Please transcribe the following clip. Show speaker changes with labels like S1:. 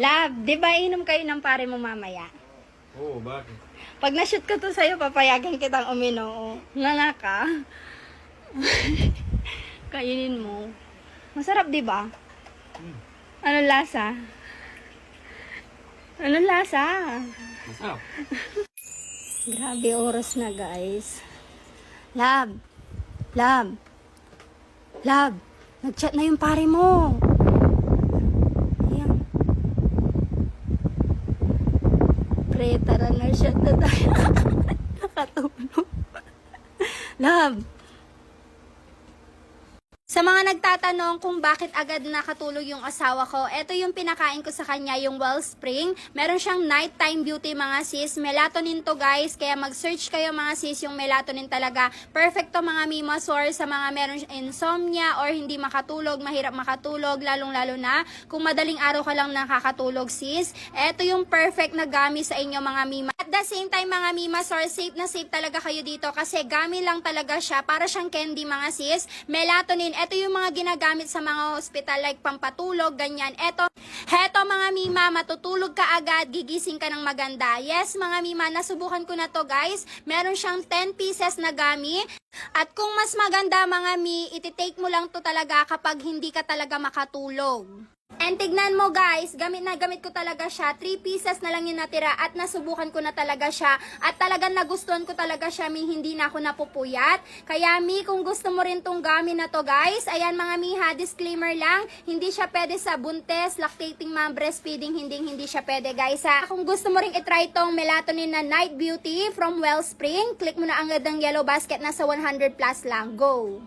S1: Love, di ba inom kayo ng pare mo mamaya?
S2: Oo, bakit?
S1: Pag na-shoot ko to sa'yo, papayagan kitang uminom. Nga nga ka. Kainin mo. Masarap, di ba? Ano lasa? Ano lasa?
S2: Masarap.
S1: Grabe oras na, guys. Love. Love. Love. Nag-chat na yung pare mo. Ayan. Pre, tara na siya na tayo. Nakatulog. Love. Sa mga nagtatanong kung bakit agad nakatulog yung asawa ko, ito yung pinakain ko sa kanya, yung Wellspring. Meron siyang nighttime beauty mga sis. Melatonin to guys, kaya mag-search kayo mga sis yung melatonin talaga. Perfect to mga mima source sa mga meron insomnia or hindi makatulog, mahirap makatulog, lalong-lalo na kung madaling araw ka lang nakakatulog sis. Ito yung perfect na gamit sa inyo mga mima. At the same time mga mima source, safe na safe talaga kayo dito kasi gamit lang talaga siya para siyang candy mga sis. Melatonin, ito yung mga ginagamit sa mga hospital like pampatulog, ganyan. Ito, heto mga mima, matutulog ka agad, gigising ka ng maganda. Yes mga mima, nasubukan ko na to guys. Meron siyang 10 pieces na gami. At kung mas maganda mga mi, ititake mo lang to talaga kapag hindi ka talaga makatulog. And tignan mo guys, gamit na gamit ko talaga siya. 3 pieces na lang yung natira at nasubukan ko na talaga siya. At talagang nagustuhan ko talaga siya, mi, hindi na ako napupuyat. Kaya mi, kung gusto mo rin tong gamit na to guys, ayan mga mi ha, disclaimer lang, hindi siya pwede sa buntes, lactating mom, breastfeeding, hindi hindi siya pwede guys ha. Kung gusto mo rin itry tong melatonin na night beauty from Wellspring, click mo na ang agad ng yellow basket na sa 100 plus lang. Go!